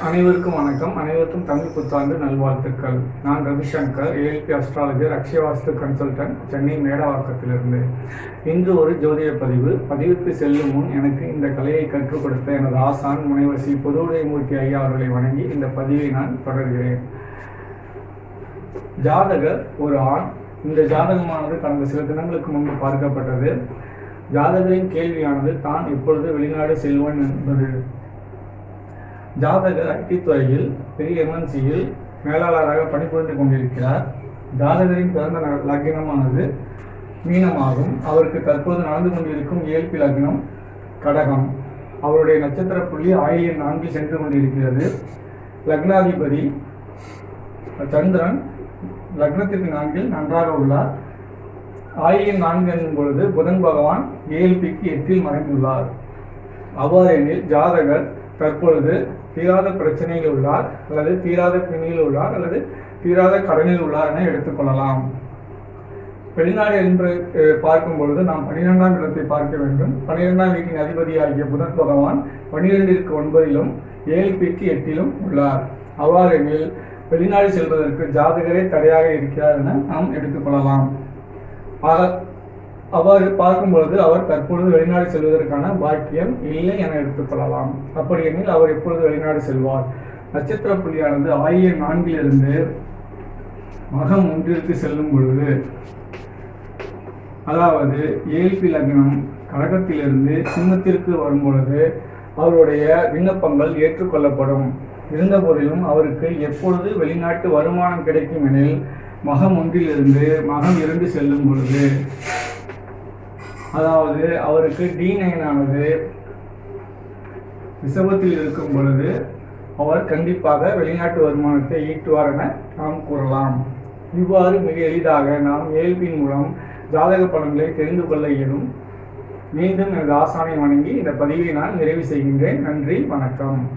அனைவருக்கும் வணக்கம். அனைவருக்கும் தமிழ் புத்தாண்டு நல்வாழ்த்துக்கள். நான் Ravishankar ALP astrologer Akshayavasthu consultant Chennai மேடவாக்கத்திலிருந்து. இன்று ஒரு ஜோதிட பதிவு. பதிவுக்கு செல்லும் முன் எனக்கு இந்த கலையை கற்றுக் கொடுத்த எனது ஆசான் முனைவசி பொதுவுடைமூர்த்தி ஐயா அவர்களை வணங்கி இந்த பதிவை நான் தொடர்கிறேன். ஜாதகர் ஒரு ஆண். இந்த ஜாதகமானது கடந்த சில தினங்களுக்கு முன்பு பார்க்கப்பட்டது. ஜாதகரின் கேள்வியானது தான் எப்பொழுது வெளிநாடு செல்வன்? என்பது ஜாதகர் ஐடி துறையில் பெரிய எம்என்சியில் மேலாளராக பணிபுரிந்து கொண்டிருக்கிறார். ஜாதகரின் பிறந்த லக்னமானது மீனமாகும். அவருக்கு தற்போது நடந்து கொண்டிருக்கும் இயல்பி லக்னம் கடகம். அவருடைய நட்சத்திர புள்ளி ஆயிரம் நான்கில் சென்று கொண்டிருக்கிறது. லக்னாதிபதி சந்திரன் லக்னத்திற்கு நான்கில் நன்றாக உள்ளார். ஆயிரம் நான்கு என்னும் பொழுது புதன் பகவான் ஏஎல்பிக்கு எட்டில் மறைந்துள்ளார். அவ்வாறெனில் ஜாதகர் தற்பொழுது தீராத பிரச்சனையில் உள்ளார் அல்லது தீராத பிணியில் உள்ளார் அல்லது தீராத கடனில் உள்ளார் என எடுத்துக்கொள்ளலாம். வெளிநாடு என்று பார்க்கும் பொழுது நாம் பனிரெண்டாம் இடத்தை பார்க்க வேண்டும். பனிரெண்டாம் வீட்டின் அதிபதியாகிய புதன் பகவான் பனிரெண்டிற்கு ஒன்பதிலும் ஏழ்பிக்கு எட்டிலும் உள்ளார். அவ்வாறெனில் வெளிநாடு செல்வதற்கு ஜாதகரே தடையாக இருக்கிறார் என நாம் எடுத்துக்கொள்ளலாம். ஆக அவ்வாறு பார்க்கும் பொழுது அவர் தற்பொழுது வெளிநாடு செல்வதற்கான பாக்கியம் இல்லை என எடுத்துக்கொள்ளலாம் அப்படி எனில் அவர் எப்பொழுது வெளிநாடு செல்வார்? நட்சத்திர புள்ளியானது ஆய நான்கிலிருந்து மகம் ஒன்றிற்கு செல்லும் பொழுது அதாவது ஏழ்பி லக்னம் கடகத்திலிருந்து சிம்மத்திற்கு வரும் பொழுது அவருடைய விண்ணப்பங்கள் ஏற்றுக்கொள்ளப்படும். இருந்த போதிலும் அவருக்கு எப்பொழுது வெளிநாட்டு வருமானம் கிடைக்கும் எனில் மகம் ஒன்றிலிருந்து மகம் இரண்டு செல்லும் பொழுது அதாவது அவருக்கு டி நைனானது ரிசபத்தில் இருக்கும் பொழுது அவர் கண்டிப்பாக வெளிநாட்டு வருமானத்தை ஈட்டுவார் என நாம் கூறலாம். இவ்வாறு மிக எளிதாக நாம் இயல்பின் மூலம் ஜாதக பலன்களை தெரிந்து கொள்ள இயலும். மீண்டும் எனது ஆசானை வணங்கி இந்த பதிவை நான் நிறைவு செய்கின்றேன். நன்றி வணக்கம்.